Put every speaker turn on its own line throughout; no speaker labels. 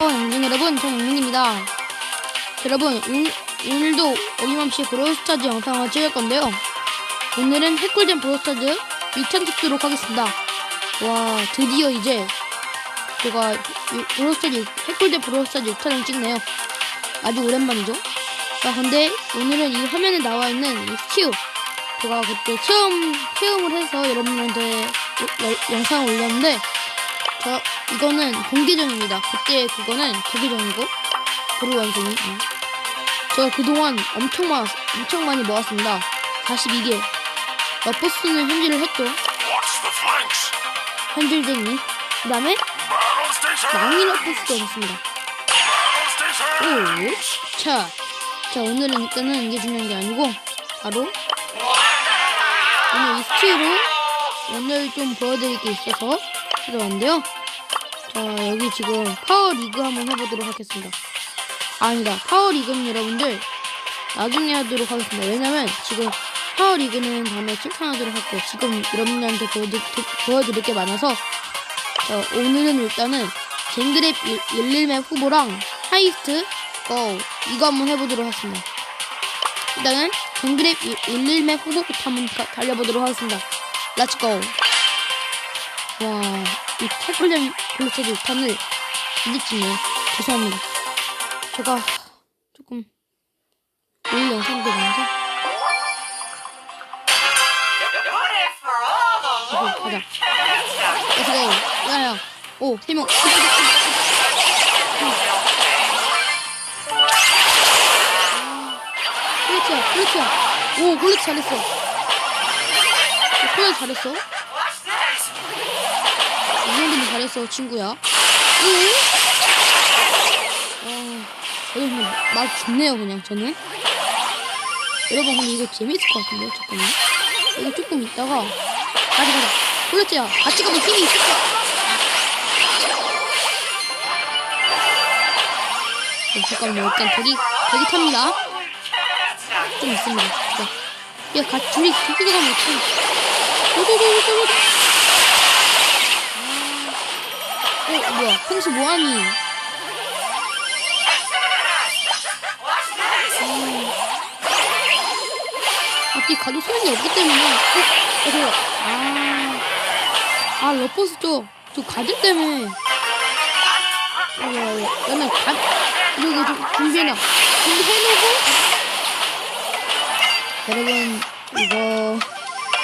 안녕 여러분 정영민입니다. 여러분 오늘, 오늘도 어김없이 브로스타즈 영상을 찍을 건데요. 오늘은 핵꿀잼 브로스타즈 6탄 찍도록 하겠습니다. 와 드디어 이제 제가 유- 브로스타즈 핵꿀잼 브로스타즈 6탄을 찍네요. 아주 오랜만이죠? 자 근데 오늘은 이 화면에 나와 있는 이 스튜 제가 그때 체험 체험을 해서 여러분한테 영상을 올렸는데 저 이거는 공개전입니다. 그때 그거는 개개전이고 그리고 음. 제가 그동안 엄청 많 엄청 많이 모았습니다. 42개. 러퍼스는 현질을 했죠. 현질쟁이. 그 다음에
Battle station.
낭이 러퍼스도 있습니다.
Station.
오, 자, 자 오늘은 일단은 이게 중요한 게 아니고 바로 오늘 이 스티로 오늘 좀 보여드릴 게 있어서 들어왔는데요. 자 여기 지금 파워 리그 한번 해보도록 하겠습니다. 아니다 파워 리그는 여러분들 나중에 하도록 하겠습니다. 왜냐면 지금 파워 리그는 다음에 칭찬하도록 할게요. 지금 여러분들한테 보여드, 보여드릴 게 많아서 자, 오늘은 일단은 젠그랩 11맵 후보랑 하이스트 고 이거 한번 해보도록 하겠습니다. 일단은 젠그랩 11맵 후보부터 한번 가- 달려보도록 하겠습니다. 렛츠 고! 와, 이 태블릿 블루체드 6탄을 이제 찍네요. 죄송합니다. 제가 조금 올 영상도 많아서 오케이, 가자. 렛츠 고! 야야! 오, 세 명! 그렇지야, 그렇지야. 오, 골렛 잘했어. 골렛 잘했어. 이 정도면 잘했어, 친구야. 응? 어, 여러분, 맛 좋네요, 그냥, 저는. 여러분, 근데 이거 재밌을 것 같은데요? 잠깐만. 여기 조금 있다가, 가자, 가자. 골렛지야, 같이 가면 힘이 있을 거야. 어, 잠깐만요, 일단 대기, 대기 탑니다. 좀 있습니다. 자, 야, 가, 둘이 도끼가 가면 어떡해. 도도도도도도. 아, 어, 뭐야, 평소 뭐하니? 음. 앞뒤 가도 소용이 없기 때문에. 어, 어. 아, 아, 러퍼스 저, 저 가드 때문에. 어, 야, 야, 맨날 가, 이거, 좀 준비해놔. 준비해놓고. 여러분 이거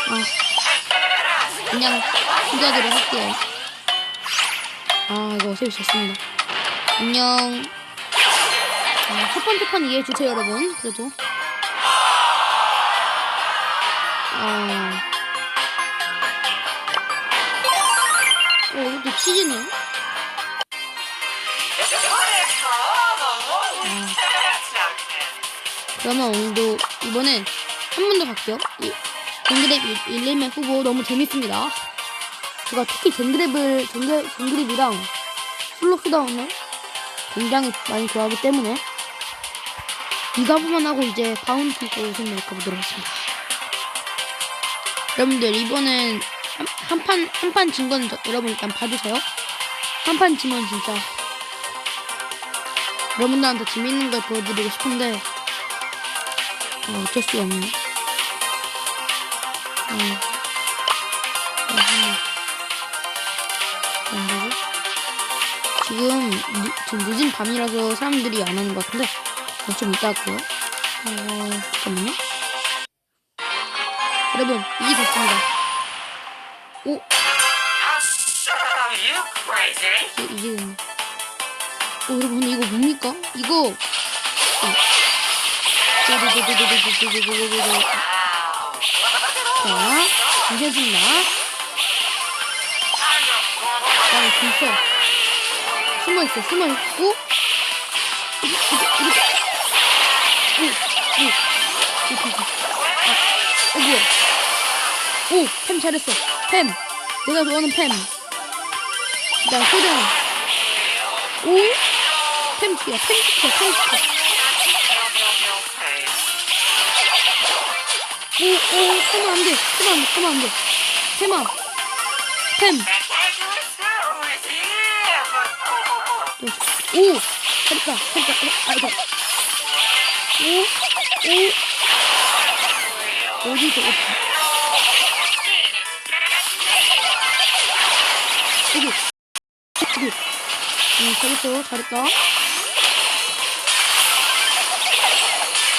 아 그냥 후자들을 할게요. 아 이거 어차피 졌습니다. 안녕. 아, 첫 번째 판 이해해 주세요 여러분. 그래도 아. 어, 이것도 치즈네. 그러면 오늘도 이번엔 한 번 더 갈게요. 이 젠그랩 1렘의 후보 너무 재밌습니다. 제가 특히 젠그랩을 젠그, 젠그랩이랑 슬로스다운을 굉장히 많이 좋아하기 때문에 이가부만 하고 이제 바운티 고 우승을 가보도록 하겠습니다. 여러분들 이번엔 한판 한판 진 거는 저- 여러분 일단 봐주세요. 한판 지면 진짜 여러분들한테 재밌는 걸 보여드리고 싶은데 어, 어쩔 수가 없네. 어. 어, 지금, 늦, 지금 늦은 밤이라서 사람들이 안 오는 것 같은데 어, 좀 이따 할게요. 어, 잠깐만요. 여러분 이게 됐습니다. 오. 이게, 이게 됐네. 오 여러분 이거 뭡니까? 이거. 자, 이제 준다 아, 진짜. 숨어 있어, 숨어 있고. 오, 뭐야. 오, 팸 잘했어. 팸. 내가 좋아하는 팸. 나 소령. 오? 팸 지야, 팸 지켜, 팸 지켜. 오, 오, 팸은 안 돼. 팸은 안 돼, 팸은 안 돼. 팸아. 팸. 또, 오! 잘했다. 어, 아이고. 오, 오. 어디서, 어디. 여기. 여기. 응, 잘했어, 잘했다. 오,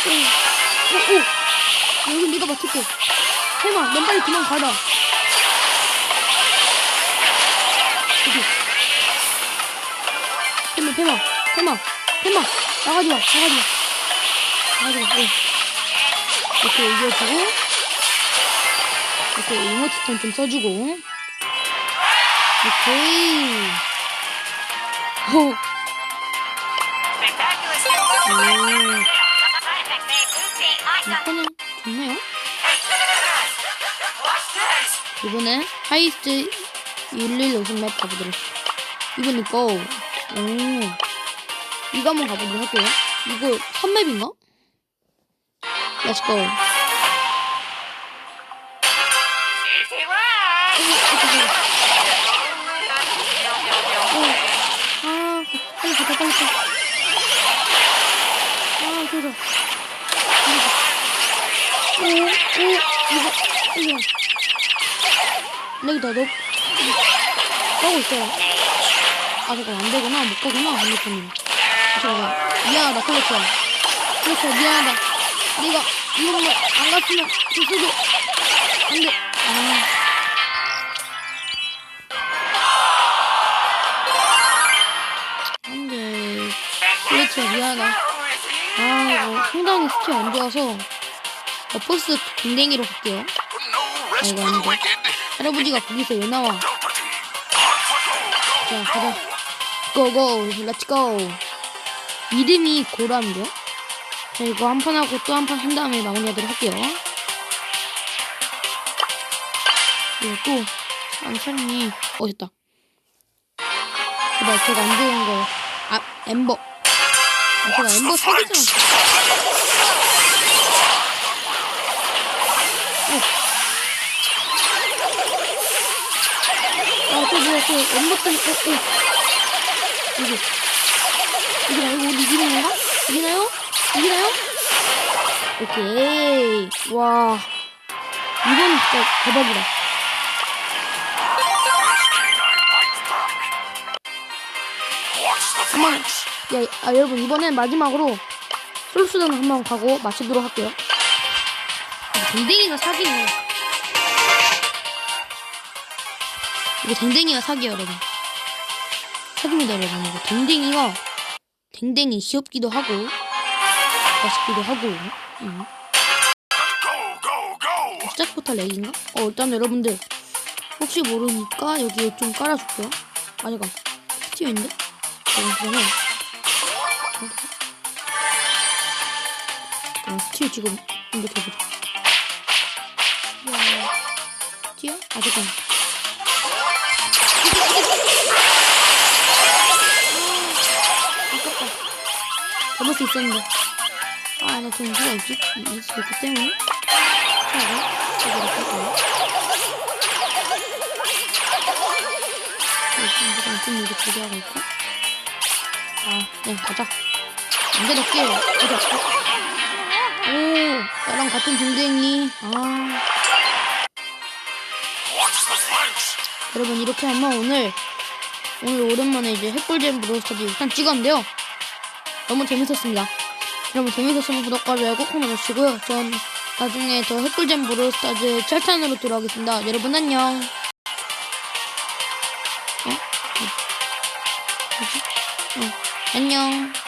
오, 오. 여기 네가 맡을게. 해마, 넌 빨리 도망가라. 여기. 테마, 테마, 테마, 테마. 나가지 마, 나가지 마. 나가지 마. 네. 이렇게 이겨주고. 이렇게 이모티콘 좀 써주고. 오케이.
Awesome.
이거는 좋네요. 이번엔 하이스트 1150 맵 가보도록 이번 이거 오. 이거 한번 가보도록 할게요. 이거 선맵인가?
Easy ride.
아 빨리 가자 빨리 가자 아 좋아. 오오 이거 이거 여기다 넣 까고 있어요 아 잠깐 안 되구나 못 가구나 핸드폰이. 잠깐 미안하다 클래치야. 클래치야 미안하다. 내가 이런 걸안 갔으면 줬어도 안돼. 아. 안돼. 클래치야 미안하다. 아 이거 상당히 스킬 안 좋아서 어, 버스 댕댕이로 갈게요.
for the
안돼. 할아버지가 거기서 왜 나와. 자, 가자. 고고, 렛츠고. 이름이 고라인데요? 자, 이거 한 판 하고 또 한 판 한 다음에 마무리하도록 할게요. 이거 또, 안 사람이, 어, 됐다. 제발, 제가 안 좋은 거. 아, 엠버. 아, 제가 엠버 사기잖아. 아, 또 뭐야, 또, 엠버 때문에, 어, 어. 이게, 이게 말고 이기는 건가? 이기나요? 이기나요? 오케이. 와. 이건 진짜 대박이다. 한번. 야, 아, 여러분, 이번엔 마지막으로 솔루션 한번 가고 마치도록 할게요. 아, 댕댕이가 사기네. 이거 댕댕이가 사기야, 여러분. 사기입니다, 여러분. 이거 댕댕이가 댕댕이 귀엽기도 하고, 맛있기도 하고,
go.
시작부터 렉인가? 어, 일단 여러분들, 혹시 모르니까 여기에 좀 깔아줄게요. 아, 잠깐. 스티어인데? 잠깐만요. 그럼 스티어 지금 이렇게 해보자. 야, 스티어? 아, 잠깐. 잡을 수 있었는데. 아, 나 지금 누가 있지? 있을 수 있기 때문에. 자, 저기 이렇게 할까요? 잠깐 좀 이렇게 조리하고 있고. 아, 네, 가자. 안돼 넣게. 가자. 오, 나랑 같은 동댕이. 아. 여러분 이렇게 하면 오늘 오늘 오랜만에 이제 핵불잼 브로스터즈 일단 찍었는데요. 너무 재밌었습니다. 여러분 재밌었으면 구독과 좋아요 꼭 눌러주시고요. 전 나중에 더 핵불잼 브로스터즈 7탄으로 돌아오겠습니다. 여러분 안녕. 어? 뭐지? 어, 안녕.